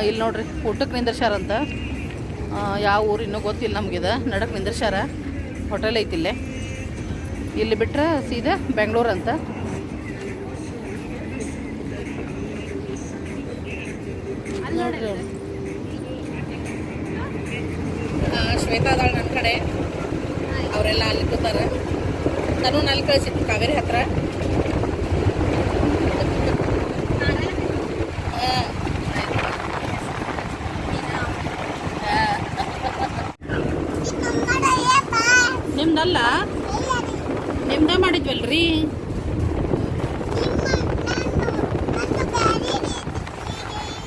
ಇಲ್ಲಿ ನೋಡ್ರಿ ಊಟಕ್ಕೆ ನಿಂದಿರ್ಸ್ಯಾರಂತ ಆ, ಯಾವ ಊರು ಇನ್ನೂ ಗೊತ್ತಿಲ್ಲ ನಮಗಿದೆ. ನಡಕ್ಕೆ ನಿಂದಿರ್ಸ್ಯಾರ. ಹೋಟೆಲ್ ಐತಿ ಇಲ್ಲೇ. ಇಲ್ಲಿ ಬಿಟ್ಟರೆ ಸೀದಾ ಬೆಂಗಳೂರು ಅಂತ. ನೋಡ್ರಿ. ಶ್ವೇತಾ ಅದಾಳ ನನ್ನ ಕಡೆ. ಅವರೆಲ್ಲ ಅಲ್ಲಿ ಕೂತಾರೆ. ನಾನು ಅಲ್ಲಿ ಕಳಿಸಿದ್ದು ಕಾವೇರಿ ಹತ್ರ. ಮಾಡಿದ್ವಲ್ರಿ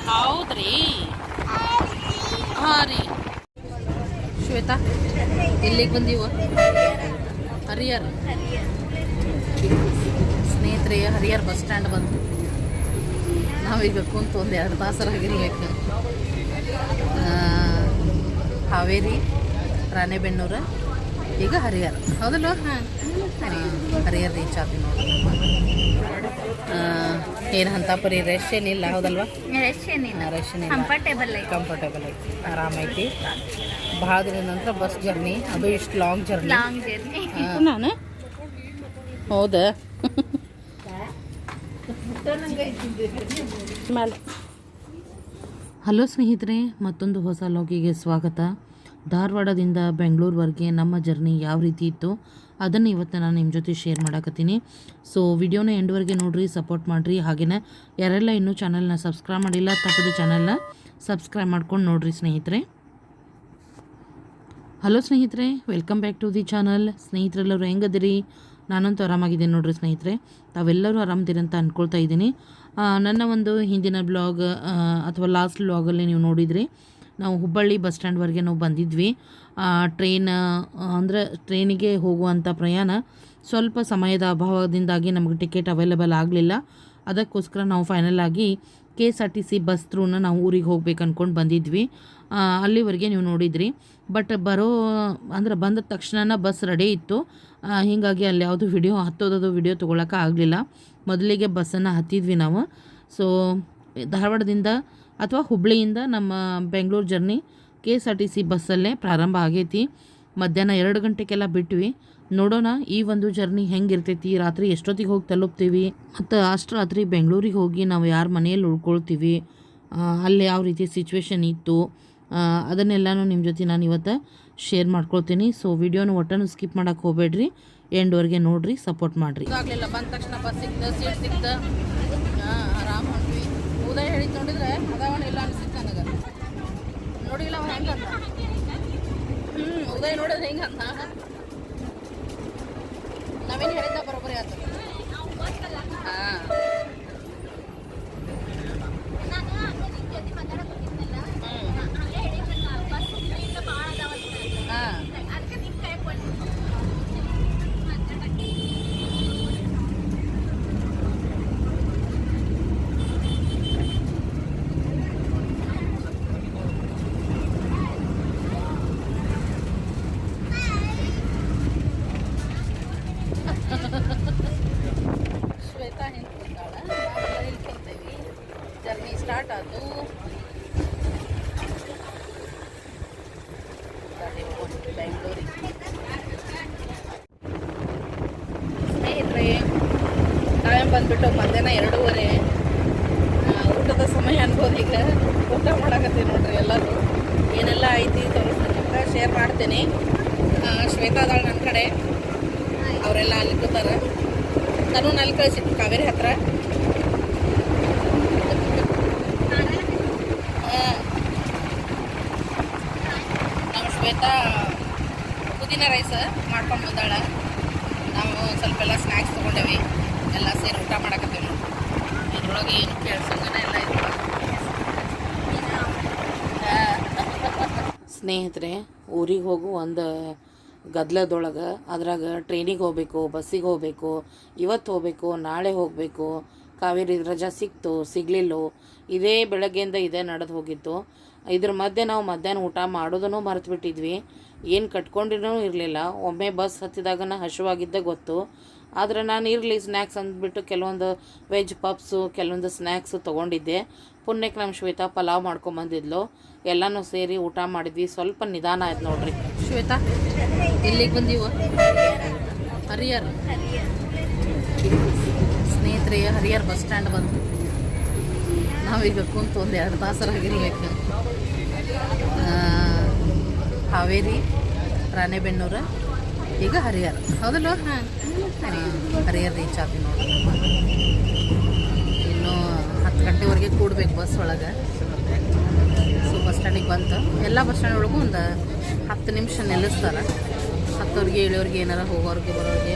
ಹೌದ್ರಿ ಹಾಂ ರೀ ಶ್ವೇತಾ, ಎಲ್ಲಿಗೆ ಬಂದೀವ? ಹರಿಹರ್. ಸ್ನೇಹಿತರೆ ಹರಿಯರ್ ಬಸ್ ಸ್ಟ್ಯಾಂಡ್ ಬಂತು. ನಾವೀಗ ಕುಂತು ಒಂದು ಎರಡು ತಾಸರಾಗಿರ್ಬೇಕು ಹಾವೇರಿ, ರಾಣೆಬೆನ್ನೂರು, ಈಗ ಹರಿಹರ್. ಹೌದಲ್ವ? ಹರಿಹರ್ ರೀಚ್ ಆದ್ವಿ ನೋಡಿ. ಏನು ಅಂತ ಪರಿ? ರೆಶ್ ಏನಿಲ್ಲ ಹೌದಲ್ವಾ? ರಶ್ ಏನಿಲ್ಲ. ಕಂಫರ್ಟೇಬಲ್ ಐತಿ. ಕಂಫರ್ಟೇಬಲ್ ಐತಿ. ಆರಾಮೈತಿ. ಭಾಳ ದಿನದ ನಂತರ ಬಸ್ ಜರ್ನಿ ಅದು ಇಷ್ಟು ಲಾಂಗ್ ಜರ್ನಿ ಲಾಂಗ್ ಜರ್ನಿ ನಾನು? ಹೌದಾ? ಹಲೋ ಸ್ನೇಹಿತರೆ ಮತ್ತೊಂದು ಹೊಸ ಲಾಗಿಗೆ ಸ್ವಾಗತ. ಧಾರವಾಡದಿಂದ ಬೆಂಗಳೂರುವರೆಗೆ ನಮ್ಮ ಜರ್ನಿ ಯಾವ ರೀತಿ ಇತ್ತು? ಅದನ್ನು ಇವತ್ತು ನಾನು ನಿಮ್ಮ ಜೊತೆ ಶೇರ್ ಮಾಡಕತ್ತೀನಿ. ಸೊ ವಿಡಿಯೋನ ಎಂಡ್ವರೆಗೆ ನೋಡಿರಿ ಸಪೋರ್ಟ್ ಮಾಡಿರಿ. ಹಾಗೆಯೇ ಯಾರೆಲ್ಲ ಇನ್ನೂ ಚಾನಲ್ನ ಸಬ್ಸ್ಕ್ರೈಬ್ ಮಾಡಿಲ್ಲ, ತಪ್ಪದು ಚಾನಲ್ನ ಸಬ್ಸ್ಕ್ರೈಬ್ ಮಾಡ್ಕೊಂಡು ನೋಡಿರಿ ಸ್ನೇಹಿತರೆ. ಹಲೋ ಸ್ನೇಹಿತರೆ welcome back to the channel ಸ್ನೇಹಿತರೆಲ್ಲರೂ ಹೆಂಗದಿರಿ? ನಾನಂತೂ ಆರಾಮಾಗಿದ್ದೀನಿ ನೋಡ್ರಿ ಸ್ನೇಹಿತರೆ. ತಾವೆಲ್ಲರೂ ಆರಾಮದಿರಿ ಅಂತ ಅಂದ್ಕೊಳ್ತಾ ಇದ್ದೀನಿ. ನನ್ನ ಒಂದು ಹಿಂದಿನ ಬ್ಲಾಗ್ ಅಥವಾ ಲಾಸ್ಟ್ ಬ್ಲಾಗಲ್ಲಿ ನೀವು ನೋಡಿದ್ರಿ. ನಾವು ಹುಬ್ಬಳ್ಳಿ ಬಸ್ ಸ್ಟ್ಯಾಂಡ್ವರೆಗೆ ನಾವು ಬಂದಿದ್ವಿ. ಟ್ರೈನ್ ಅಂದರೆ ಟ್ರೈನಿಗೆ ಹೋಗುವಂಥ ಪ್ರಯಾಣ ಸ್ವಲ್ಪ ಸಮಯದ ಅಭಾವದಿಂದಾಗಿ ನಮಗೆ ಟಿಕೆಟ್ ಅವೈಲೇಬಲ್ ಆಗಲಿಲ್ಲ. ಅದಕ್ಕೋಸ್ಕರ ನಾವು ಫೈನಲ್ ಆಗಿ K S R T C bus ಥ್ರೂನ ನಾವು ಊರಿಗೆ ಹೋಗ್ಬೇಕು ಅಂದ್ಕೊಂಡು ಬಂದಿದ್ವಿ. ಅಲ್ಲಿವರೆಗೆ ನೀವು ನೋಡಿದ್ರಿ. ಬಟ್ ಬರೋ, ಅಂದ್ರೆ ಬಂದ ತಕ್ಷಣ ಬಸ್ ರೆಡಿ ಇತ್ತು. ಹೀಗಾಗಿ ಅಲ್ಲಿ ಯಾವುದು ವಿಡಿಯೋ ಹತ್ತೋದದು ವಿಡಿಯೋ ತೊಗೊಳಕ್ಕೆ ಆಗಲಿಲ್ಲ. ಮೊದಲಿಗೆ ಬಸ್ಸನ್ನು ಹತ್ತಿದ್ವಿ ನಾವು. ಸೊ ಧಾರವಾಡದಿಂದ ಅಥವಾ ಹುಬ್ಳಿಯಿಂದ ನಮ್ಮ Bengaluru journey K S R T C ಬಸ್ಸಲ್ಲೇ ಪ್ರಾರಂಭ ಆಗೈತಿ. ಮಧ್ಯಾಹ್ನ ಎರಡು ಗಂಟೆಗೆಲ್ಲ ಬಿಟ್ವಿ. ನೋಡೋಣ, ಈ ಒಂದು ಜರ್ನಿ ಹೆಂಗಿರ್ತೈತಿ? ರಾತ್ರಿ ಎಷ್ಟೊತ್ತಿಗೆ ಹೋಗಿ ತಲುಪ್ತೀವಿ? ಮತ್ತು ಅಷ್ಟು ರಾತ್ರಿ ಬೆಂಗಳೂರಿಗೆ ಹೋಗಿ ನಾವು ಯಾರ ಮನೆಯಲ್ಲಿ ಉಳ್ಕೊಳ್ತೀವಿ? ಅಲ್ಲಿ ಯಾವ ರೀತಿ ಸಿಚುವೇಶನ್ ಇತ್ತು? ಅದನ್ನೆಲ್ಲಾನು ನಿಮ್ಮ ಜೊತೆ ನಾನು ಇವತ್ತು ಶೇರ್ ಮಾಡ್ಕೊಳ್ತೀನಿ. ಸೊ ವಿಡಿಯೋನ ಒಟ್ಟನ್ನು ಸ್ಕಿಪ್ ಮಾಡೋಕ್ಕೆ ಹೋಗಬೇಡ್ರಿ. ಎಂಡ್ವರೆಗೆ ನೋಡ್ರಿ ಸಪೋರ್ಟ್ ಮಾಡಿರಿ. ಬಂದ ತಕ್ಷಣ ಬಸ್ ಸಿಕ್ತ ಸೀಟ್ ಆರಾಮ್ ಹೊಂಟ್ವಿ ಉದಯ ಹೇಳಿದ್ ನೋಡಿದ್ರೆ ಅದಾವಣ ಇಲ್ಲ ಅನ್ಸಿತ್ತು ನನಗೆ. ನೋಡಿಲ್ಲ ಅವ ಹೆಂಗಂತ. ಹ್ಞೂ ಉದಯ ನೋಡಿದ್ರೆ ಹೆಂಗಂತ? ನಾವೇನು ಹೇಳಿದ್ದ ಬರೋಬ್ಬರಿ ಆಯ್ತು ಹಾಂ ಶ್ವೇತಾ ಹಿಂದೆ ಕೂತಾಳ ನಾವೆಲ್ಲ ಇಲ್ಲಿ ಕುಂತೇವಿ ಜರ್ನಿ ಸ್ಟಾರ್ಟ್ ಆಯ್ತು ಬೆಂಗಳೂರಿಗೆ ಸ್ನೇಹಿತರೆ ಟೈಮ್ ಬಂದ್ಬಿಟ್ಟು ಮಧ್ಯಾಹ್ನ ಎರಡೂವರೆ ಊಟದ ಸಮಯ ಅನ್ಬೋದು ಈಗ ಊಟ ಮಾಡಕತ್ತೀವಿ ನೋಡ್ರಿ ಎಲ್ಲರೂ. ಏನೆಲ್ಲ ಐತಿ ತೋರಿಸ್ತೀನಿ ನಿಮ್ಗೆ ಶೇರ್ ಮಾಡ್ತೀನಿ. ಆ, ಶ್ವೇತಾ ಅದಾಳ ನನ್ನ ಕಡೆ ಅವರೆಲ್ಲ ಅಲ್ಲಿ ಕೂತಾರೆ. ನಾನು ಅಲ್ಲಿ ಕಳಿಸಿದ್ದು ಕಾವೇರಿ ಹತ್ರ. ನಮ್ಮ ಶ್ವೇತಾ ಪುದೀನ ರೈಸ್ ಮಾಡ್ಕೊಂಡು ಬಂದಾಳ. ನಾವು ಸ್ವಲ್ಪ ಎಲ್ಲ ಸ್ನ್ಯಾಕ್ಸ್ ತೊಗೊಂಡೇವಿ. ಎಲ್ಲ ಸೇರಿ ಊಟ ಮಾಡಕತ್ತೀವಿ ನಾವು ಇದ್ರೊಳಗೆ ಏನು ಕೇಳ್ಸಂಗನ ಎಲ್ಲ ಇತ್ತು ಸ್ನೇಹಿತರೆ, ಊರಿಗೆ ಹೋಗು ಒಂದು ಗದ್ಲದೊಳಗೆ, ಅದ್ರಾಗ ಟ್ರೈನಿಗೆ ಹೋಗಬೇಕು ಬಸ್ಸಿಗೆ ಹೋಗಬೇಕು, ಇವತ್ತು ಹೋಗಬೇಕು, ನಾಳೆ ಹೋಗಬೇಕು, ಕಾವೇರಿ ರಜಾ ಸಿಕ್ತು, ಸಿಗಲಿಲ್ಲೋ, ಇದೇ ಬೆಳಗ್ಗೆಯಿಂದ ಇದೇ ನಡೆದು ಹೋಗಿತ್ತು. ಇದ್ರ ಮಧ್ಯೆ ನಾವು ಮಧ್ಯಾಹ್ನ ಊಟ ಮಾಡೋದನ್ನು ಮರೆತು ಬಿಟ್ಟಿದ್ವಿ ಏನು ಕಟ್ಕೊಂಡಿನೂ ಇರಲಿಲ್ಲ. ಒಮ್ಮೆ ಬಸ್ ಹತ್ತಿದಾಗನ ಹಸಿವಾಗಿದ್ದ ಗೊತ್ತು. ಆದರೆ ನಾನು ಇರಲಿ ಸ್ನ್ಯಾಕ್ಸ್ ಅಂದ್ಬಿಟ್ಟು ಕೆಲವೊಂದು ವೆಜ್ ಪಪ್ಸು ಕೆಲವೊಂದು ಸ್ನ್ಯಾಕ್ಸು ತೊಗೊಂಡಿದ್ದೆ. ಪುಣ್ಯಕ್ಕೆ ನಮ್ಮ ಶ್ವೇತಾ ಪಲಾವ್ ಮಾಡ್ಕೊಂಬಂದಿದ್ಲು. ಎಲ್ಲನೂ ಸೇರಿ ಊಟ ಮಾಡಿದ್ವಿ. ಸ್ವಲ್ಪ ನಿಧಾನ ಆಯ್ತು ನೋಡ್ರಿ. ಶ್ವೇತಾ, ಎಲ್ಲಿಗೆ ಬಂದೀವು? ಹರಿಯರ್ ಸ್ನೇಹಿತರೆ ಹರಿಯರ್ ಬಸ್ ಸ್ಟ್ಯಾಂಡ್ ಬಂತು. ನಾವೀಗ ಕುಂತು ಒಂದು ಎರಡು ತಾಸರಾಗಿರ್ಬೇಕು ಹಾವೇರಿ, ರಾಣೆಬೆನ್ನೂರು. ಈಗ ಹರಿಹರ ಹೌದಲ್ಲ ಹಾಂ ಹರಿಹರ ರೀಚ್ ಆದ್ವಿ ನೋಡಿ. ಇನ್ನು ಹತ್ತು ಗಂಟೆವರೆಗೆ ಕೂಡ್ಬೇಕು ಬಸ್ ಒಳಗೆ. ಸೊ ಬಸ್ ಸ್ಟ್ಯಾಂಡಿಗೆ ಬಂತು. ಎಲ್ಲ ಬಸ್ ಸ್ಟ್ಯಾಂಡ್ ಒಳಗೂ ಒಂದು ಹತ್ತು ನಿಮಿಷ ನಿಲ್ಲಿಸ್ತಾರೆ. ಹತ್ತವ್ರಿಗೆ ಏಳೋರಿಗೆ ಏನಾರ ಹೋಗೋರಿಗೆ ಬರೋರಿಗೆ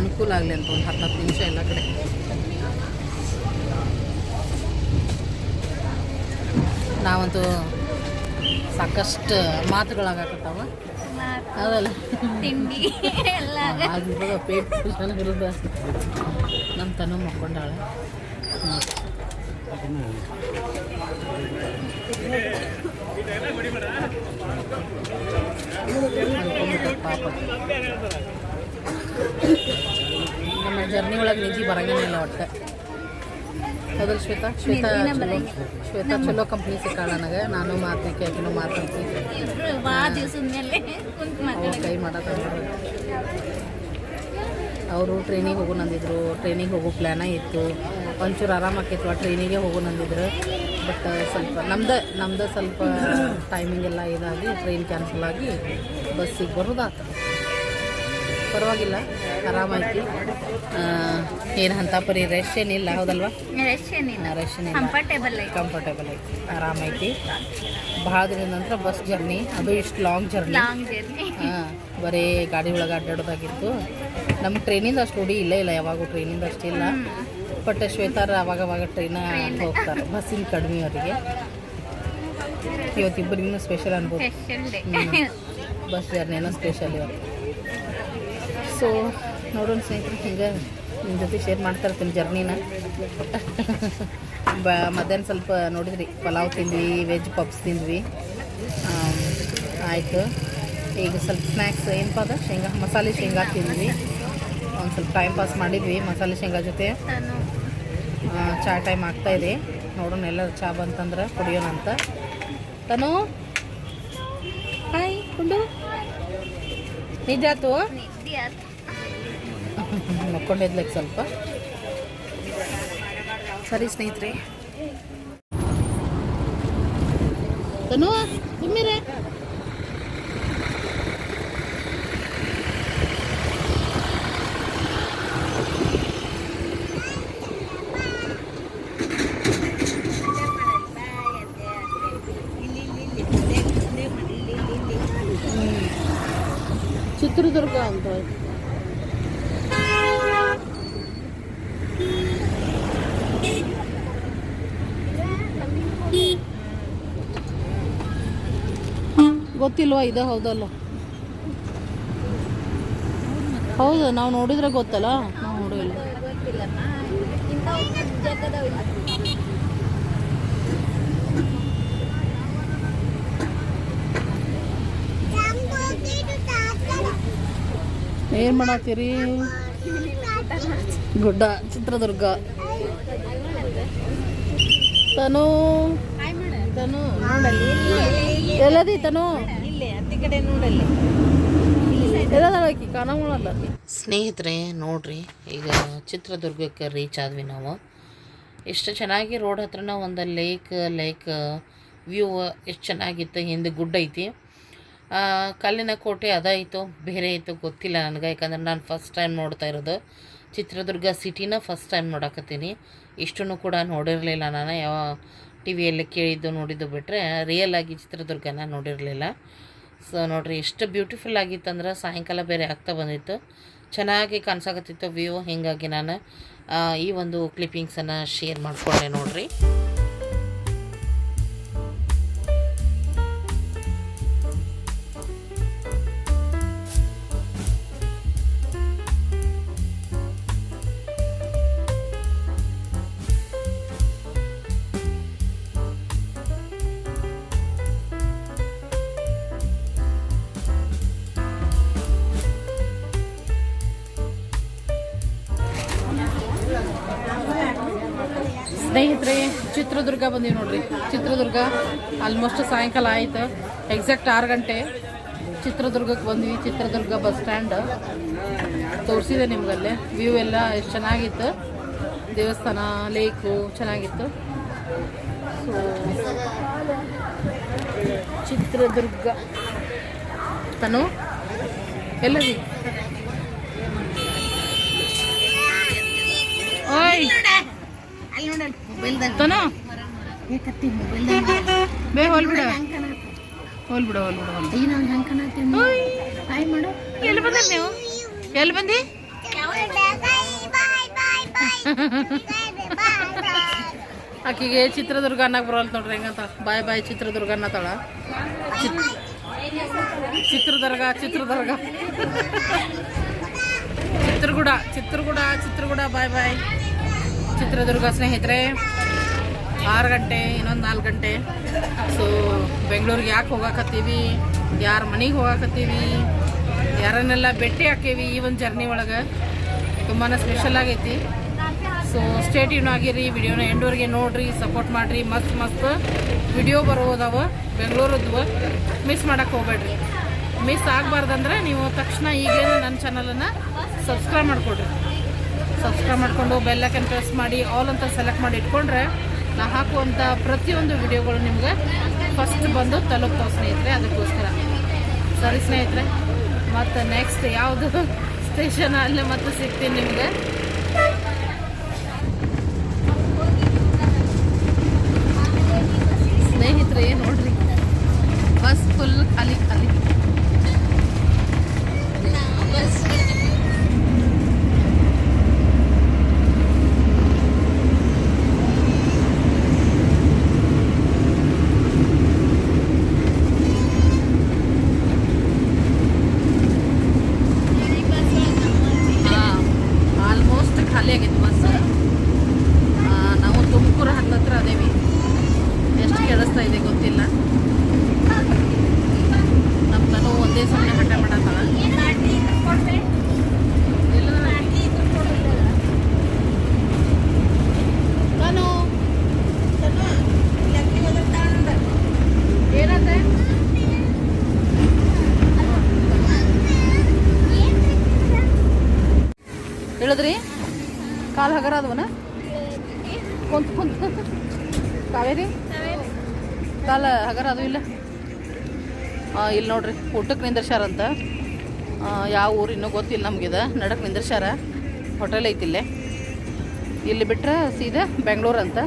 ಅನುಕೂಲ ಆಗಲಿ ಅಂತ ಒಂದು ಹತ್ತು ಹತ್ತು ನಿಮಿಷ ಎಲ್ಲ ಕಡೆ. ನಾವಂತೂ ಸಾಕಷ್ಟು ಮಾತುಗಳಾಗಕತ್ತಾವ. ಹೌದಲ್ಲ ತಿಂಡಿ ಎಲ್ಲ ಆಗಿರ್ಬೋದು ಪೇಟ್ ಚೆನ್ನಾಗಿರೋದು ನಮ್ಮ ತನು ಮಕ್ಕೊಂಡಾಳೆ ಮಲ್ಕೊಂಡ್ಬಿಟ್ಟ ಪಾಪ ನಮ್ಮ ಜರ್ನಿ ಒಳಗೆ ನಿಜಿ ಬರಂಗೇನಿಲ್ಲ ಒಟ್ಟು ಹೌದಲ್ಲ ಶ್ವೇತಾ ಶ್ವೇತಾ ಚಲೋ ಶ್ವೇತಾ ಚಲೋ ಕಂಪ್ನಿ ಸಿಕ್ಕಾಳ ನನಗೆ. ನಾನು ಮಾತಕ್ಕೆ ಆಕಿನೂ ಮಾತಾಡ್ತೀನಿ ಕೈ ಮಾಡೋದು ಅವರು ಟ್ರೈನಿಗೆ ಹೋಗು ನಂದಿದ್ರು. ಟ್ರೈನಿಗೆ ಹೋಗೋ ಪ್ಲ್ಯಾನ ಇತ್ತು. ಒಂಚೂರು ಆರಾಮಾಗಿತ್ತು ಆ ಟ್ರೈನಿಗೆ ಹೋಗು ನಂದಿದ್ರು. ಬಟ್ ಸ್ವಲ್ಪ ನಮ್ದು ನಮ್ದು ಸ್ವಲ್ಪ ಟೈಮಿಂಗ್ ಎಲ್ಲ ಇದಾಗಿ ಟ್ರೈನ್ ಕ್ಯಾನ್ಸಲ್ ಆಗಿ ಬಸ್ಸಿಗೆ ಬರೋದಾತು ಪರವಾಗಿಲ್ಲ. ಆರಾಮಾಗಿ. ಏನು ಅಂತ ಪರಿ ರೆಶ್ ಏನಿಲ್ಲ ಹೌದಲ್ವಾ? ರಶ್ ಏನಿಲ್ಲ. ರಶ್ ಏನಿಲ್ಲ. ಕಂಫರ್ಟೇಬಲ್ ಐತಿ ಕಂಫರ್ಟೇಬಲ್ ಐತಿ ಆರಾಮೈತಿ ಭಾಳ ದಿನದ ನಂತರ ಬಸ್ ಜರ್ನಿ ಅದು ಇಷ್ಟು ಲಾಂಗ್ ಜರ್ನಿ ಲಾಂಗ್ ಜರ್ನಿ ಹಾಂ ಬರೀ ಗಾಡಿ ಒಳಗೆ ಅಡ್ಡಾಡೋದಾಗಿತ್ತು. ನಮ್ಮ ಟ್ರೈನಿಂದ ಅಷ್ಟು ರೂಢಿ ಇಲ್ಲ ಇಲ್ಲ ಯಾವಾಗೂ ಟ್ರೈನಿಂದ ಅಷ್ಟಿಲ್ಲ ಬಟ್ ಶ್ವೇತಾರ ಅವಾಗ ಅವಾಗ ಟ್ರೈನ ಹೋಗ್ತಾರೆ ಬಸ್ಸಿನ ಕಡಿಮೆ ಅವರಿಗೆ. ಇವತ್ತಿಬ್ಬರಿಗೂ ಸ್ಪೆಷಲ್ ಅನ್ಬೋದು ಸ್ಪೆಷಲ್ ಜರ್ನಿ ಬಸ್ ಜರ್ನಿನೂ ಸ್ಪೆಷಲ್ ಇವತ್ತು. ಸೊ, ನೋಡೋಣ ಸ್ನೇಹಿತರು, ಹಿಂಗೆ ನಿಮ್ಮ ಜೊತೆ ಶೇರ್ ಮಾಡ್ತಾ ಇರ್ತೀನಿ ಜರ್ನಿನ ಬ, ಮಧ್ಯಾಹ್ನ ಸ್ವಲ್ಪ ನೋಡಿದ್ರಿ, ಪಲಾವ್ ತಿಂದ್ವಿ ವೆಜ್ ಪಪ್ಸ್ ತಿಂದ್ವಿ. ಆಯಿತು. ಈಗ ಸ್ವಲ್ಪ ಸ್ನ್ಯಾಕ್ಸ್ ಏನಪ್ಪ ಅದ ಶೇಂಗಾ, ಮಸಾಲೆ ಶೇಂಗಾ ತಿಂದ್ವಿ. ಒಂದು ಸ್ವಲ್ಪ ಟೈಮ್ ಪಾಸ್ ಮಾಡಿದ್ವಿ, ಮಸಾಲೆ ಶೇಂಗಾ ಜೊತೆ. ಚಾ ಟೈಮ್ ಆಗ್ತಾಯಿದೆ ನೋಡೋಣ ಎಲ್ಲರೂ ಚಾ ಬಂತಂದ್ರೆ ಕುಡಿಯೋಣ ಅಂತ. ತನು? ಹಾಯ್ ಕುಂಡು ನಿಜ ಆತು ನಿದ್ದೆ ಆತು ಮಕ್ಕೊಂಡಿದ್ಲಕ್ಕೆ ಸ್ವಲ್ಪ. ಸರಿ ಸ್ನೇಹಿತರೆ. ತನು ತುಂಬಿರೆ ಚಿತ್ರದುರ್ಗ ಅಂತ ಗೊತ್ತಿಲ್ವಾ? ಇದು ಹೌದಲ್ಲ ಹೌದು ನಾವು ನೋಡಿದ್ರೆ ಗೊತ್ತಲ್ಲ? ನಾವು ನೋಡಿಲ್ಲ ಏನ್ ಮಾಡತ್ತೀರಿ ಗುಡ್ಡ ಚಿತ್ರದುರ್ಗ. ತನು ತನು. ಎಲ್ಲದಿ ತನು? ಕಡೆ ಸ್ನೇಹಿತರೆ, ನೋಡ್ರಿ, ಈಗ ಚಿತ್ರದುರ್ಗಕ್ಕೆ ರೀಚ್ ಆದ್ವಿ ನಾವು. ಎಷ್ಟು ಚೆನ್ನಾಗಿ ರೋಡ್ ಹತ್ರನ ಒಂದು ಲೇಕ್ ಲೇಕ್ ವ್ಯೂ ಎಷ್ಟು ಚೆನ್ನಾಗಿತ್ತು, ಹಿಂದೆ ಗುಡ್ಡ ಐತಿ. ಕಲ್ಲಿನ ಕೋಟೆ ಅದಾಯಿತು, ಬೇರೆ ಇತ್ತು, ಗೊತ್ತಿಲ್ಲ ನನಗೆ, ಯಾಕಂದ್ರೆ ನಾನು ಫಸ್ಟ್ ಟೈಮ್ ನೋಡ್ತಾ ಇರೋದು. ಚಿತ್ರದುರ್ಗ ಸಿಟಿನ ಫಸ್ಟ್ ಟೈಮ್ ನೋಡಕತ್ತೀನಿ. ಇಷ್ಟನ್ನು ಕೂಡ ನೋಡಿರಲಿಲ್ಲ ನಾನು, ಯಾವ ಟಿ ವಿಯಲ್ಲಿ ಕೇಳಿದ್ದು, ನೋಡಿದ್ದು ಬಿಟ್ಟರೆ ರಿಯಲ್ ಆಗಿ ಚಿತ್ರದುರ್ಗನ ನೋಡಿರಲಿಲ್ಲ. ಸೊ ನೋಡಿರಿ ಎಷ್ಟು ಬ್ಯೂಟಿಫುಲ್ ಆಗಿತ್ತಂದ್ರೆ ಸಾಯಂಕಾಲ ಬೇರೆ ಆಗ್ತಾ ಬಂದಿತ್ತು. ಚೆನ್ನಾಗಿ ಕಾಣಿಸಾಕತ್ತಿತ್ತು ವ್ಯೂ ಹೀಗಾಗಿ ನಾನು ಈ ಒಂದು ಕ್ಲಿಪ್ಪಿಂಗ್ಸನ್ನು ಶೇರ್ ಮಾಡಿಕೊಂಡೆ ನೋಡ್ರಿ. ಚಿತ್ರದುರ್ಗ ಬಂದೀವಿ ನೋಡ್ರಿ. ಚಿತ್ರದುರ್ಗ ಆಲ್ಮೋಸ್ಟ್ ಸಾಯಂಕಾಲ ಆಯ್ತು. ಎಕ್ಸಾಕ್ಟ್ ಆರು ಗಂಟೆ ಚಿತ್ರದುರ್ಗಕ್ಕೆ ಬಂದ್ವಿ. ಚಿತ್ರದುರ್ಗ ಬಸ್ ಸ್ಟ್ಯಾಂಡ್ ತೋರಿಸಿದೆ ನಿಮ್ಗಲ್ಲೇ. ವ್ಯೂ ಎಲ್ಲ ಎಷ್ಟು ಚೆನ್ನಾಗಿತ್ತು. ದೇವಸ್ಥಾನ ಲೇಕು ಚೆನ್ನಾಗಿತ್ತು. ಸೊ ಚಿತ್ರದುರ್ಗ. ತನು? ಎಲ್ಲದಿ? ಓಯ್! ತನು? ಏಕತ್ತಿ ಮೊಬೈಲ್ ಬೇ ಹೋಲ್ಬಿಡ ಹೋಲ್ಬಿಡ ಹೋಲ್ಬಿಡ ಹೋಲ್ ಈ ನಾವು ಹೆಂಗೆ ಕಾಣತ್ತೀನಿ ಮಾಡು. ಎಲ್ಲಿ ಬಂದ ನೀವು ಎಲ್ಲಿ ಬಂದಿ? ಆಕಿಗೆ ಚಿತ್ರದುರ್ಗ ಅನ್ನಕ್ ಬರೋಲ್ ನೋಡ್ರಿ ಹೆಂಗಂತ. ಬಾಯ್ ಬಾಯ್ ಚಿತ್ರದುರ್ಗ ಅನ್ನತಾಳ. ತಳ ಚಿತ್ರದುರ್ಗ ಚಿತ್ರದುರ್ಗ. ಚಿತ್ರಗುಡ ಚಿತ್ರಗುಡ ಚಿತ್ರಗುಡ ಬಾಯ್ ಬಾಯ್. ಚಿತ್ರದುರ್ಗ ಸ್ನೇಹಿತರೆ. ಆರು ಗಂಟೆ, ಇನ್ನೊಂದು ನಾಲ್ಕು ಗಂಟೆ. ಸೊ ಬೆಂಗಳೂರಿಗೆ ಯಾಕೆ ಹೋಗಾಕತ್ತೀವಿ? ಯಾರ ಮನೆಗೆ ಹೋಗಾಕತ್ತೀವಿ? ಯಾರನ್ನೆಲ್ಲ ಭೇಟಿ ಹಾಕೀವಿ ಈ ಒಂದು ಜರ್ನಿ ಒಳಗೆ? ತುಂಬಾ ಸ್ಪೆಷಲ್ ಆಗೈತಿ. ಸೊ ಸ್ಟೇಟ್ ಯೂನ್ ಆಗಿರಿ, ವಿಡಿಯೋನ ಎಂಡೋರಿಗೆ ನೋಡ್ರಿ ಸಪೋರ್ಟ್ ಮಾಡಿರಿ. ಮಸ್ತ್ ಮಸ್ತ್ ವಿಡಿಯೋ ಬರೋದವ, ಬೆಂಗಳೂರದ್ದು. ಮಿಸ್ ಮಾಡಕ್ಕೆ ಹೋಗ್ಬೇಡ್ರಿ. ಮಿಸ್ ಆಗಬಾರ್ದಂದ್ರೆ ನೀವು ತಕ್ಷಣ ಈಗೇನು ನನ್ನ ಚಾನಲನ್ನು ಸಬ್ಸ್ಕ್ರೈಬ್ ಮಾಡಿಕೊಡ್ರಿ. ಸಬ್ಸ್ಕ್ರೈಬ್ ಮಾಡಿಕೊಂಡು ಬೆಲ್ಲೈಕನ್ ಪ್ರೆಸ್ ಮಾಡಿ ಆಲ್ ಅಂತ ಸೆಲೆಕ್ಟ್ ಮಾಡಿ ಇಟ್ಕೊಂಡ್ರೆ ನಾ ಹಾಕುವಂಥ ಪ್ರತಿಯೊಂದು ವಿಡಿಯೋಗಳು ನಿಮಗೆ ಫಸ್ಟ್ ಬಂದು ತಲುಪ್ತಾವೆ ಸ್ನೇಹಿತರೆ, ಅದಕ್ಕೋಸ್ಕರ. ಸರಿ ಸ್ನೇಹಿತರೆ, ಮತ್ತು ನೆಕ್ಸ್ಟ್ ಯಾವುದು ಸ್ಟೇಷನ್ ಅಲ್ಲೇ ಮತ್ತೆ ಸಿಗ್ತೀನಿ ನಿಮಗೆ. ಸ್ನೇಹಿತರೆ ನೋಡ್ರಿ? ಬಸ್ ಫುಲ್ ಖಾಲಿ ಖಾಲಿ ಆಲ್ಮೋಸ್ಟ್ ಖಾಲಿ ಆಗೈತೆ ಬಸ್ ಆ, ನಾವು ತುಮಕೂರು ಹತ್ತತ್ರ ಅದೇವಿ ಎಷ್ಟು ಕೇಳಿಸ್ತಾ ಇದೆ ಗೊತ್ತಿಲ್ಲ ನಮ್ಮ ತನು ಒಂದೇ ಸಮಯ ಹಠ ಮಾಡತ್ತಾಳ ಇಲ್ಲ ತನು ಏನಂತೆ ಹೇಳಿದ್ರಿ ಕಾಲು ಹಗರ ಅದವನ ಕುಂತ್ ಕುಂತ್ ಕಾವೇರಿ ಕಾಲ ಹಗರ ಅದು ಇಲ್ಲ. ಇಲ್ಲಿ ನೋಡ್ರಿ ಊಟಕ್ಕೆ ನಿಂದಿರ್ಸ್ಯಾರಂತ ಆ, ಯಾವ ಊರು ಇನ್ನೂ ಗೊತ್ತಿಲ್ಲ ನಮಗಿದ. ನಡಕ್ಕೆ ನಿಂದಿರ್ಸ್ಯಾರ. ಹೋಟೆಲ್ ಐತಿಲ್ಲೇ ಇಲ್ಲಿ. ಬಿಟ್ರೆ ಸೀದಾ ಬೆಂಗಳೂರು ಅಂತ.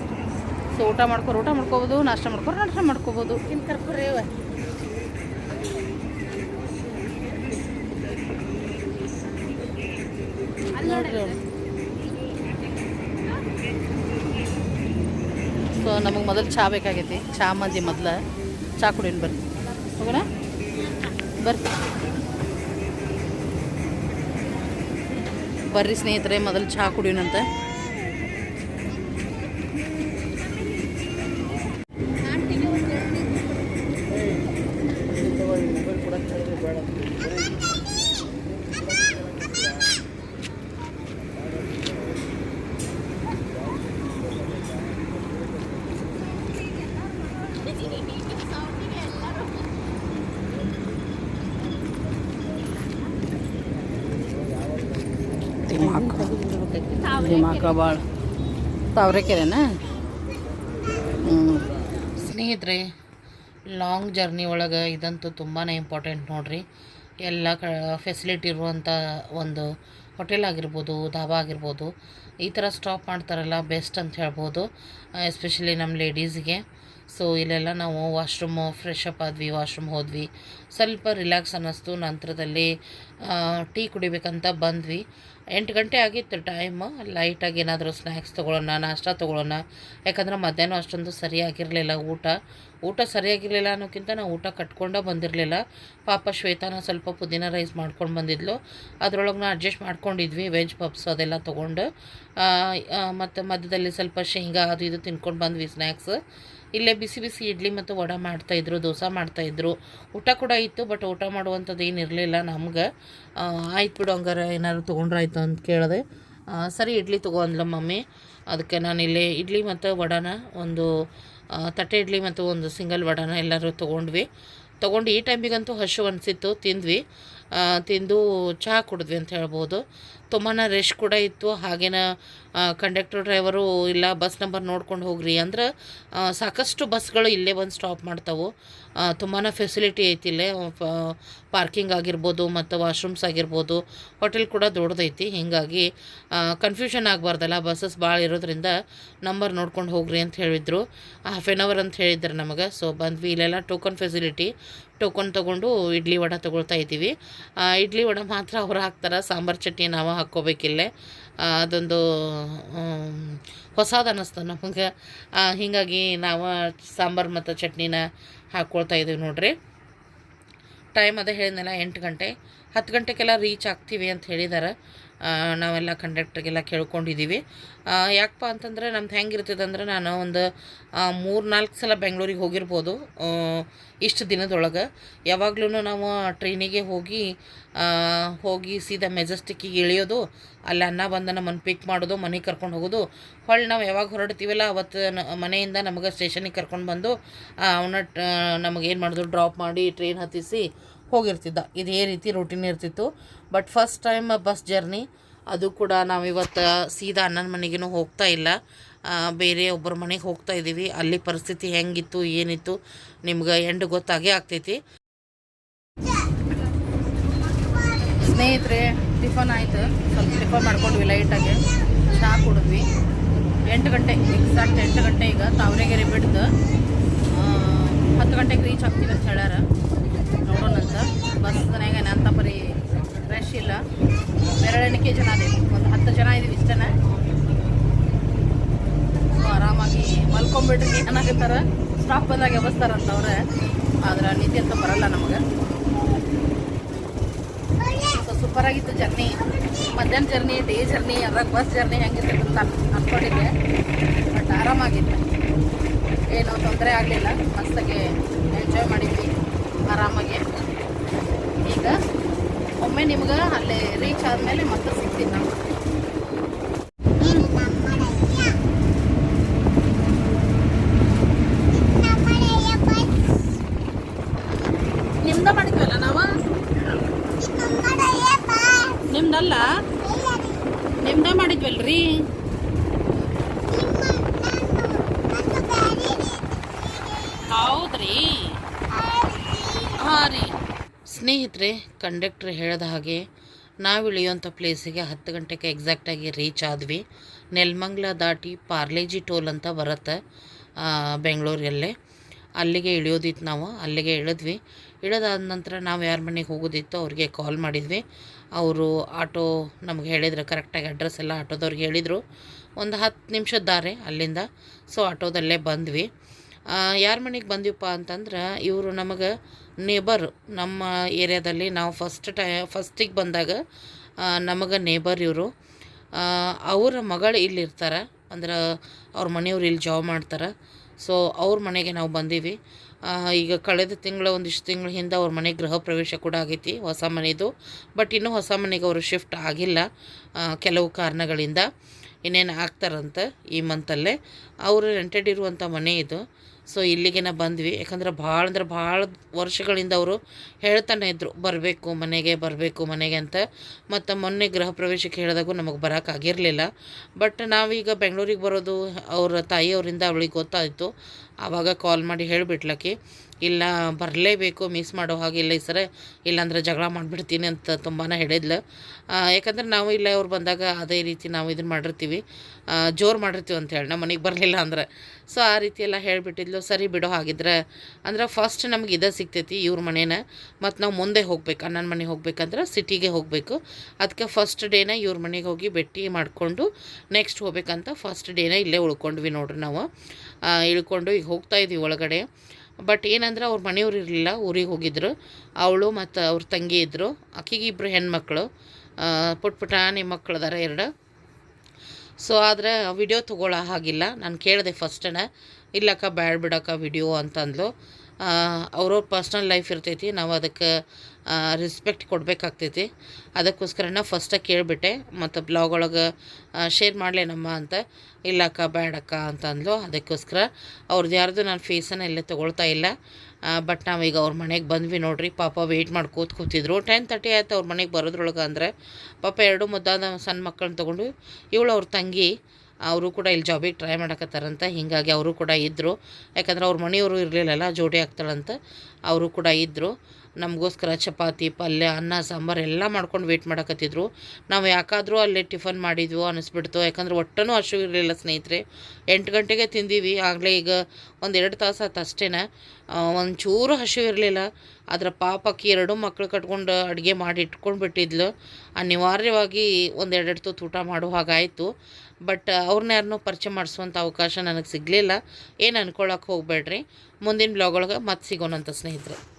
ಸೊ ಊಟ ಮಾಡ್ಕೊರು ಊಟ ಮಾಡ್ಕೋಬೋದು ನಾಷ್ಟ ಮಾಡ್ಕೊರು ನಾಷ್ಟ ಮಾಡ್ಕೋಬೋದು. ಇನ್ ಕರ್ಕೊರೇವ ನೋಡ್ರಿ. ನಮಗೆ ಮೊದಲು ಚಹಾ ಬೇಕಾಗೈತಿ. ಚಹಾ ಮಂದಿ ಮೊದಲ. ಚಹಾ ಕುಡಿಯೋಣ ಬರ್ರಿ. ಹೋಗೋಣ? ಬರ್ರಿ. ಬರ್ರಿ ಸ್ನೇಹಿತರೆ, ಮೊದಲು ಚಹಾ ಕುಡಿಯೋಣಂತ ದಿಮಾಕ ಭಾಳ ತಾವ್ರೆಕೆರೆನ? ಹ್ಞೂ ಸ್ನೇಹಿತರೆ ಲಾಂಗ್ ಜರ್ನಿ ಒಳಗೆ ಇದಂತೂ ತುಂಬಾ ಇಂಪಾರ್ಟೆಂಟ್ ನೋಡ್ರಿ. ಎಲ್ಲ ಕ ಫೆಸಿಲಿಟಿ ಇರುವಂಥ ಒಂದು ಹೋಟೆಲ್ ಆಗಿರ್ಬೋದು ಧಾಬಾ ಆಗಿರ್ಬೋದು ಈ ಥರ ಸ್ಟಾಪ್ ಮಾಡ್ತಾರಲ್ಲ ಬೆಸ್ಟ್ ಅಂತ ಹೇಳ್ಬೋದು ಎಸ್ಪೆಷಲಿ ನಮ್ಮ ಲೇಡೀಸ್ಗೆ ಸೊ ಇಲ್ಲೆಲ್ಲ ನಾವು ವಾಶ್ರೂಮು ಫ್ರೆಶ್ ಅಪ್ ಆದ್ವಿ ವಾಶ್ರೂಮ್ ಹೋದ್ವಿ. ಸ್ವಲ್ಪ ರಿಲ್ಯಾಕ್ಸ್ ಅನ್ನಿಸ್ತು. ನಂತರದಲ್ಲಿ ಟೀ ಕುಡಿಬೇಕಂತ ಬಂದ್ವಿ. ಎಂಟು ಗಂಟೆ ಆಗಿತ್ತು ಟೈಮ್ ಲೈಟಾಗಿ ಏನಾದರೂ ಸ್ನ್ಯಾಕ್ಸ್ ತೊಗೊಳ್ಳೋಣ, ನಾಷ್ಟ ತೊಗೊಳ್ಳೋಣ. ಯಾಕಂದ್ರೆ ಮಧ್ಯಾಹ್ನ ಅಷ್ಟೊಂದು ಸರಿಯಾಗಿರಲಿಲ್ಲ ಊಟ. ಊಟ ಸರಿಯಾಗಿರಲಿಲ್ಲ ಅನ್ನೋಕ್ಕಿಂತ ನಾವು ಊಟ ಕಟ್ಕೊಂಡೇ ಬಂದಿರಲಿಲ್ಲ. ಪಾಪ ಶ್ವೇತಾನ ಸ್ವಲ್ಪ ಪುದೀನ ರೈಸ್ ಮಾಡ್ಕೊಂಡು ಬಂದಿದ್ಲು. ಅದರೊಳಗೆ ನಾವು ಅಡ್ಜಸ್ಟ್ ಮಾಡ್ಕೊಂಡಿದ್ವಿ ವೆಜ್ ಪಪ್ಸ್ ಅದೆಲ್ಲ ತೊಗೊಂಡು. ಮತ್ತು ಮಧ್ಯದಲ್ಲಿ ಸ್ವಲ್ಪ ಶೇಂಗಾ ಅದು ಇದು ತಿನ್ಕೊಂಡು ಬಂದ್ವಿ ಸ್ನ್ಯಾಕ್ಸ್ ಇಲ್ಲೇ ಬಿಸಿ ಬಿಸಿ ಇಡ್ಲಿ ಮತ್ತು ವಡೆ ಮಾಡ್ತಾಯಿದ್ರು ದೋಸೆ ಮಾಡ್ತಾಯಿದ್ರು ಊಟ ಕೂಡ ಇತ್ತು ಬಟ್ ಊಟ ಮಾಡುವಂಥದ್ದು ಏನು ಇರಲಿಲ್ಲ ನಮ್ಗೆ. ಆಯ್ತು ಬಿಡು ಹಂಗಾರೆ ಏನಾದ್ರು ತೊಗೊಂಡ್ರಾಯ್ತು ಅಂತ ಕೇಳಿದೆ. ಸರಿ ಇಡ್ಲಿ ತಗೋ ಅಂದ್ಲ ಮಮ್ಮಿ. ಅದಕ್ಕೆ ನಾನು ಇಲ್ಲಿ ಇಡ್ಲಿ ಮತ್ತು ವಡಾನ ಒಂದು ತಟ್ಟೆ ಇಡ್ಲಿ ಮತ್ತು ಒಂದು ಸಿಂಗಲ್ ವಡಾನ ಎಲ್ಲರೂ ತೊಗೊಂಡ್ವಿ. ತೊಗೊಂಡು ಈ ಟೈಮಿಗಂತೂ ಹಶು ಅನಿಸಿತ್ತು, ತಿಂದ್ವಿ. ತಿಂದು ಚಹಾ ಕುಡಿದ್ವಿ ಅಂತ ಹೇಳ್ಬೋದು. ತುಂಬಾ ರಶ್ ಕೂಡ ಇತ್ತು. ಹಾಗೇನ ಕಂಡಕ್ಟರ್ ಡ್ರೈವರು ಇಲ್ಲ ಬಸ್ ನಂಬರ್ ನೋಡ್ಕೊಂಡು ಹೋಗ್ರಿ ಅಂದ್ರೆ ಸಾಕಷ್ಟು ಬಸ್ಗಳು ಇಲ್ಲೇ ಬಂದು ಸ್ಟಾಪ್ ಮಾಡ್ತಾವೆ. ತುಂಬಾ ಫೆಸಿಲಿಟಿ ಐತಿ ಇಲ್ಲೇ ಪಾರ್ಕಿಂಗ್ ಆಗಿರ್ಬೋದು ಮತ್ತು ವಾಶ್ರೂಮ್ಸ್ ಆಗಿರ್ಬೋದು. ಹೋಟೆಲ್ ಕೂಡ ದೊಡ್ಡದೈತಿ. ಹೀಗಾಗಿ ಕನ್ಫ್ಯೂಷನ್ ಆಗಬಾರ್ದಲ್ಲ ಬಸ್ಸಸ್ ಭಾಳ ಇರೋದ್ರಿಂದ ನಂಬರ್ ನೋಡ್ಕೊಂಡು ಹೋಗ್ರಿ ಅಂತ ಹೇಳಿದರು. ಹಾಫ್ ಆನ್ ಅವರ್ ಅಂತ ಹೇಳಿದ್ರು ನಮಗೆ. ಸೊ ಬಂದ್ವಿ. ಇಲ್ಲೆಲ್ಲ ಟೋಕನ್ ಫೆಸಿಲಿಟಿ ಟೋಕನ್ ತೊಗೊಂಡು ಇಡ್ಲಿ ವಡ ತೊಗೊಳ್ತಾ ಇದ್ದೀವಿ. ಇಡ್ಲಿ ವಡ ಮಾತ್ರ ಅವ್ರು ಹಾಕ್ತಾರೆ. ಸಾಂಬಾರು ಚಟ್ನಿ ನಾವು ಹಾಕ್ಕೋಬೇಕಿಲ್ಲೇ. ಅದೊಂದು ಹೊಸದ ಅನ್ನಿಸ್ತು ನಮಗೆ. ಹೀಗಾಗಿ ನಾವು ಸಾಂಬಾರು ಮತ್ತು ಚಟ್ನಿನ ಹಾಕ್ಕೊಳ್ತಾ ಇದ್ದೀವಿ ನೋಡ್ರಿ. ಟೈಮ್ ಅದೇ ಹೇಳಿದ್ನಲ್ಲ, ಎಂಟು ಗಂಟೆ. ಹತ್ತು ಗಂಟೆಗೆಲ್ಲ ರೀಚ್ ಆಗ್ತೀವಿ ಅಂತ ಹೇಳಿದ್ದಾರೆ ನಾವೆಲ್ಲ ಕಂಡಕ್ಟರ್ಗೆಲ್ಲ ಕೇಳ್ಕೊಂಡಿದ್ದೀವಿ. ಯಾಕಪ್ಪ ಅಂತಂದ್ರೆ ನಮ್ದು ಹೆಂಗಿರ್ತದೆ ಅಂದ್ರೆ ನಾನು ಒಂದು ಮೂರು ನಾಲ್ಕು ಸಲ ಬೆಂಗಳೂರಿಗೆ ಹೋಗಿರ್ಬೋದು ಇಷ್ಟು ದಿನದೊಳಗೆ. ಯಾವಾಗ್ಲೂ ನಾವು ಟ್ರೈನಿಗೆ ಹೋಗಿ ಹೋಗಿ ಸೀದಾ ಮೆಜೆಸ್ಟಿಕ್ಕಿಗೆ ಇಳಿಯೋದು, ಅಲ್ಲಿ ಅನ್ನ ಬಂದ ನಮ್ಮನ್ನು ಪಿಕ್ ಮಾಡೋದು, ಮನೆಗೆ ಕರ್ಕೊಂಡು ಹೋಗೋದು. ಹೊಳ್ಳಿ ನಾವು ಯಾವಾಗ ಹೊರಡ್ತೀವಲ್ಲ, ಅವತ್ತು ಮನೆಯಿಂದ ನಮಗೆ ಸ್ಟೇಷನಿಗೆ ಕರ್ಕೊಂಡು ಬಂದು ಅವನ್ನ ನಮಗೇನು ಮಾಡೋದು ಡ್ರಾಪ್ ಮಾಡಿ ಟ್ರೈನ್ ಹತ್ತಿಸಿ ಹೋಗಿರ್ತಿದ್ದ. ಇದೇ ರೀತಿ ರೂಟೀನ್ ಇರ್ತಿತ್ತು. But first time bus journey ಅದು ಕೂಡ ನಾವಿವತ್ತು ಸೀದಾ ಅಣ್ಣನ ಮನೆಗೇನು ಹೋಗ್ತಾ ಇಲ್ಲ. ಬೇರೆ ಒಬ್ಬರ ಮನೆಗೆ ಹೋಗ್ತಾ ಇದ್ದೀವಿ ಅಲ್ಲಿ ಪರಿಸ್ಥಿತಿ ಹೆಂಗಿತ್ತು, ಏನಿತ್ತು, ನಿಮ್ಗೆ ಎಂಡ್ ಗೊತ್ತಾಗೇ ಆಗ್ತೈತಿ. ಸ್ನೇಹಿತರೆ ಟಿಫನ್ ಆಯಿತು. ಸ್ವಲ್ಪ ಟಿಫನ್ ಮಾಡ್ಕೊಂಡ್ವಿ ಲೈಟಾಗಿ ಚಹಾ ಕುಡಿದ್ವಿ. ಎಂಟು ಗಂಟೆ ಎಕ್ಸಾಕ್ಟ್ ಎಂಟು ಗಂಟೆ ಈಗ ತಾವರೆಗೆರೆ ಬಿಡ್ದು ಹತ್ತು ಗಂಟೆಗೆ ರೀಚ್ ಆಗ್ತೀವಿ ಅಂತ ಹೇಳ್ಯಾರ. ಅಂತ ಬಸ್ನಾಗ ಅಂತ ಬರೀ ರಶ್ ಇಲ್ಲ. ಬೆರಳೆಣಿಕೆ ಜನ ಅದೇ. ಒಂದು ಹತ್ತು ಜನ ಇದೀವಿ ಇಷ್ಟನೇ ಆರಾಮಾಗಿ ಮಲ್ಕೊಂಬಿಟ್ರಿ ಏನಾಗತ್ತಾರ ಸ್ಟಾಪ್ ಬಂದಾಗ ಎಬಸ್ತಾರಂತವ್ರೆ ಆದ್ರೆ ನಿದ್ದೆ ಅಂತ ಬರಲ್ಲ ನಮಗೆ. ಸೂಪರ್ ಆಗಿತ್ತು ಜರ್ನಿ ಮಧ್ಯಾಹ್ನ ಜರ್ನಿ ಡೇ ಜರ್ನಿ ಅದ್ರಾಗ ಬಸ್ ಜರ್ನಿ ಹೆಂಗಿರ್ತದೆ ಅಂತ ಅನ್- ಅನ್ಕೊಂಡಿದ್ದೆ. ಬಟ್ ಆರಾಮಾಗಿತ್ತು ಏನು ತೊಂದರೆ ಆಗಲಿಲ್ಲ. ಮಸ್ತಾಗಿ ಎಂಜಾಯ್ ಮಾಡಿದ್ವಿ. ಆರಾಮಾಗಿ. ಈಗ ಒಮ್ಮೆ ನಿಮ್ಗೆ ಅಲ್ಲೇ ರೀಚ್ ಆದಮೇಲೆ ಮತ್ತೆ ಸಿಗ್ತೀನಿ ನಾನು. ನಿಮ್ದ ಮಾಡಿದ್ವಲ್ಲ ನಾವು? ನಿಮ್ದಲ್ಲ? ನಿಮ್ದ ಮಾಡಿದ್ವಲ್ರಿ ಹೌದ್ರಿ ಹಾಂ ರೀ ಸ್ನೇಹಿತರೆ, ಕಂಡಕ್ಟ್ರ್ ಹೇಳಿದ ಹಾಗೆ ನಾವು ಇಳಿಯುವಂಥ ಪ್ಲೇಸಿಗೆ ಹತ್ತು ಗಂಟೆಗೆ ಎಕ್ಸಾಕ್ಟಾಗಿ ರೀಚ್ ಆದ್ವಿ. ನೆಲ್ಮಂಗ್ಲ ದಾಟಿ ಪಾರ್ಲೇಜಿ ಟೋಲ್ ಅಂತ ಬರುತ್ತೆ ಬೆಂಗಳೂರಿಲ್ಲೇ ಅಲ್ಲಿಗೆ ಇಳಿಯೋದಿತ್ತು ನಾವು, ಅಲ್ಲಿಗೆ ಇಳಿದ್ವಿ. ಇಳಿದಾದ ನಂತರ ನಾವು ಯಾರ ಮನೆಗೆ ಹೋಗೋದಿತ್ತು ಅವ್ರಿಗೆ ಕಾಲ್ ಮಾಡಿದ್ವಿ. ಅವರು ಆಟೋ ನಮ್ಗೆ ಹೇಳಿದ್ರು ಕರೆಕ್ಟಾಗಿ ಅಡ್ರೆಸ್ ಎಲ್ಲ ಆಟೋದವ್ರಿಗೆ ಹೇಳಿದರು. ಒಂದು ಹತ್ತು ನಿಮಿಷದ ಅಲ್ಲಿಂದ. ಸೊ ಆಟೋದಲ್ಲೇ ಬಂದ್ವಿ. ಯಾರ ಮನೆಗೆ ಬಂದಿವಪ್ಪ ಅಂತಂದ್ರೆ ಇವರು ನಮಗೆ ನೇಬರ್ ನಮ್ಮ ಏರಿಯಾದಲ್ಲಿ ನಾವು ಫಸ್ಟ್ ಟೈ ಫಸ್ಟಿಗೆ ಬಂದಾಗ ನಮಗೆ ನೇಬರ್ ಇವರು. ಅವರ ಮಗಳು ಇಲ್ಲಿ ಇರ್ತಾರೆ, ಅಂದ್ರೆ ಅವ್ರ ಮನೆಯವ್ರು ಇಲ್ಲಿ ಜಾಬ್ ಮಾಡ್ತಾರೆ. ಸೊ ಅವ್ರ ಮನೆಗೆ ನಾವು ಬಂದೀವಿ. ಈಗ ಕಳೆದ ತಿಂಗಳ, ಒಂದಿಷ್ಟು ತಿಂಗಳ ಹಿಂದೆ ಅವ್ರ ಮನೆ ಗೃಹ ಪ್ರವೇಶ ಕೂಡ ಆಗೈತಿ, ಹೊಸ ಮನೆಯದು ಬಟ್ ಇನ್ನೂ ಹೊಸ ಮನೆಗೆ ಅವರು ಶಿಫ್ಟ್ ಆಗಿಲ್ಲ ಕೆಲವು ಕಾರಣಗಳಿಂದ. ಇನ್ನೇನು ಆಗ್ತಾರಂತೆ ಈ ಮಂತಲ್ಲೇ ಅವರು ರೆಂಟೆಡ್ ಇರುವಂಥ ಮನೆ ಇದು. ಸೊ ಇಲ್ಲಿಗೆ ನಾ ಬಂದ್ವಿ. ಯಾಕಂದ್ರೆ ಭಾಳ ಅಂದ್ರೆ ಭಾಳ ವರ್ಷಗಳಿಂದ ಅವರು ಹೇಳ್ತಾನೆ ಇದ್ದರು ಬರಬೇಕು, ಮನೆಗೆ ಬರಬೇಕು, ಮನೆಗೆ ಅಂತ. ಮತ್ತು ಮೊನ್ನೆ ಗೃಹ ಪ್ರವೇಶಕ್ಕೆ ಹೇಳಿದಾಗೂ ನಮಗೆ ಬರೋಕ್ಕಾಗಿರಲಿಲ್ಲ ಬಟ್ ನಾವೀಗ ಬೆಂಗಳೂರಿಗೆ ಬರೋದು, ಅವರ ತಾಯಿಯವರಿಂದ ಅವಳಿಗೆ ಗೊತ್ತಾಯಿತು. ಆವಾಗ ಕಾಲ್ ಮಾಡಿ ಹೇಳಿಬಿಟ್ಲಕ್ಕಿ ಇಲ್ಲ ಬರಲೇಬೇಕು ಮಿಸ್ ಮಾಡೋ ಹಾಗೆ ಇಲ್ಲ ಈ ಸರ, ಇಲ್ಲಾಂದ್ರೆ ಜಗಳ ಮಾಡಿಬಿಡ್ತೀನಿ ಅಂತ ತುಂಬಾ ಹೇಳಿದ್ಲು. ಯಾಕಂದ್ರೆ ನಾವು ಇಲ್ಲ ಅವ್ರು ಬಂದಾಗ ಅದೇ ರೀತಿ ನಾವು ಇದನ್ನು ಮಾಡಿರ್ತೀವಿ. ಜೋರು ಮಾಡಿರ್ತೀವಿ ಅಂತ ಹೇಳಿ, ನಮ್ಮ ಮನೆಗೆ ಬರಲಿಲ್ಲ ಅಂದ್ರೆ. ಸೊ ಆ ರೀತಿ ಎಲ್ಲ ಹೇಳಿಬಿಟ್ಟಿದ್ಲು, ಸರಿ ಬಿಡೋ ಹಾಗಿದ್ರೆ. ಅಂದ್ರೆ ಫಸ್ಟ್ ನಮ್ಗೆ ಇದೇ ಸಿಗ್ತೈತಿ ಇವ್ರ ಮನೇನ ಮತ್ತು ನಾವು ಮುಂದೆ ಹೋಗ್ಬೇಕು, ಅಣ್ಣನ ಮನೆಗೆ ಹೋಗ್ಬೇಕಂದ್ರೆ ಸಿಟಿಗೆ ಹೋಗಬೇಕು. ಅದಕ್ಕೆ ಫಸ್ಟ್ ಡೇನ ಇವ್ರ ಮನೆಗೆ ಹೋಗಿ ಭೇಟಿ ಮಾಡಿಕೊಂಡು ನೆಕ್ಸ್ಟ್ ಹೋಗ್ಬೇಕಂತ ಫಸ್ಟ್ ಡೇನ ಇಲ್ಲೇ ಉಳ್ಕೊಂಡ್ವಿ ನೋಡ್ರಿ ನಾವು. ಇಳ್ಕೊಂಡು ಈಗ ಹೋಗ್ತಾ ಇದ್ವಿ ಒಳಗಡೆ. ಬಟ್ ಏನಂದ್ರೆ ಅವ್ರ ಮನೆಯವ್ರು ಇರಲಿಲ್ಲ, ಊರಿಗೆ ಹೋಗಿದ್ರು. ಅವಳು ಮತ್ತು ಅವ್ರ ತಂಗಿ ಇದ್ದರು ಆಕೆಗೆ ಇಬ್ಬರು ಹೆಣ್ಮಕ್ಳು. ಪುಟ್ ನಿಮ್ಮ ಮಕ್ಳು ಅದಾರ ಎರಡು. ಸೊ ಆದರೆ ವಿಡಿಯೋ ತೊಗೊಳ್ಳೋ ಹಾಗಿಲ್ಲ. ನಾನು ಕೇಳಿದೆ ಫಸ್ಟನ ಇಲ್ಲಕ್ಕ, ಬ್ಯಾಡ್ ಬಿಡಕ್ಕ ವಿಡಿಯೋ ಅಂತಂದ್ಲು. ಅವ್ರವ್ರ ಪರ್ಸ್ನಲ್ ಲೈಫ್ ಇರ್ತೈತಿ. ನಾವು ಅದಕ್ಕೆ ರೆಸ್ಪೆಕ್ಟ್ ಕೊಡಬೇಕಾಗ್ತೈತಿ. ಅದಕ್ಕೋಸ್ಕರನ ಫಸ್ಟಾಗಿ ಕೇಳಿಬಿಟ್ಟೆ, ಮತ್ತು ಬ್ಲಾಗ್ ಒಳಗೆ ಶೇರ್ ಮಾಡಲೇನಮ್ಮ ಅಂತ. ಇಲ್ಲಕ್ಕ ಬೇಡಕ್ಕ ಅಂತ ಅಂದ್ಲು. ಅದಕ್ಕೋಸ್ಕರ ಅವ್ರದ್ದು ಯಾರ್ದು ನಾನು ಫೇಸನ್ನು ಇಲ್ಲೇ ತೊಗೊಳ್ತಾ ಇಲ್ಲ. ಬಟ್ ನಾವೀಗ ಅವ್ರ ಮನೆಗೆ ಬಂದ್ವಿ ನೋಡ್ರಿ. ಪಾಪ ವೆಯ್ಟ್ ಮಾಡಿ ಕೂತ್ ಕೂತಿದ್ರು. ಟೆನ್ ತರ್ಟಿ ಆಯ್ತು ಅವ್ರ ಮನೆಗೆ ಬರೋದ್ರೊಳಗೆ ಅಂದರೆ ಪಾಪ ಎರಡು ಮುದ್ದಾದ ಸಣ್ಣ ಮಕ್ಕಳನ್ನ ತೊಗೊಂಡು ಇವಳು ಅವ್ರ ತಂಗಿ, ಅವರು ಕೂಡ ಇಲ್ಲಿ ಜಾಬಿಗೆ ಟ್ರೈ ಮಾಡಕತ್ತಾರಂತ ಹೀಗಾಗಿ ಅವರು ಕೂಡ ಇದ್ದರು ಯಾಕಂದ್ರೆ ಅವ್ರ ಮನೆಯವರು ಇರಲಿಲ್ಲಲ್ಲ, ಜೋಡಿ ಆಗ್ತಾಳಂತ. ಅವರು ಕೂಡ ಇದ್ದರು ನಮಗೋಸ್ಕರ ಚಪಾತಿ, ಪಲ್ಯ, ಅನ್ನ, ಸಾಂಬಾರು ಎಲ್ಲ ಮಾಡ್ಕೊಂಡು ವೇಟ್ ಮಾಡಕತ್ತಿದ್ರು. ನಾವು ಯಾಕಾದರೂ ಅಲ್ಲೇ ಟಿಫನ್ ಮಾಡಿದ್ವು ಅನಿಸ್ಬಿಡ್ತು. ಯಾಕಂದ್ರೆ ಒಟ್ಟನೂ ಹಶು ಇರಲಿಲ್ಲ ಸ್ನೇಹಿತರೆ. ಎಂಟು ಗಂಟೆಗೆ ತಿಂದೀವಿ. ಆಗಲೇ ಈಗ ಒಂದು ಎರಡು ತಾಸು ಆತು ಅಷ್ಟೇ ಒಂಚೂರು ಹಸು ಇರಲಿಲ್ಲ. ಅದರ ಪಾಪಕ್ಕೆ ಎರಡೂ ಮಕ್ಕಳು ಕಟ್ಕೊಂಡು ಅಡುಗೆ ಮಾಡಿ ಇಟ್ಕೊಂಡು ಬಿಟ್ಟಿದ್ಲು ಅನಿವಾರ್ಯವಾಗಿ ಒಂದು ಎರಡೆರಡು ತೂತು ಊಟ ಮಾಡೋ ಹಾಗಾಯಿತು ಬಟ್ ಅವ್ರನ್ನ ಯಾರನ್ನೂ ಪರಿಚಯ ಮಾಡಿಸುವಂಥ ಅವಕಾಶ ನನಗೆ ಸಿಗಲಿಲ್ಲ. ಏನು ಅನ್ಕೊಳಕ್ಕೆ ಹೋಗಬೇಡ್ರಿ. ಮುಂದಿನ ಬ್ಲಾಗ್ ಒಳಗೆ ಮತ್ತೆ ಸಿಗೋಣಂತ ಸ್ನೇಹಿತರೆ.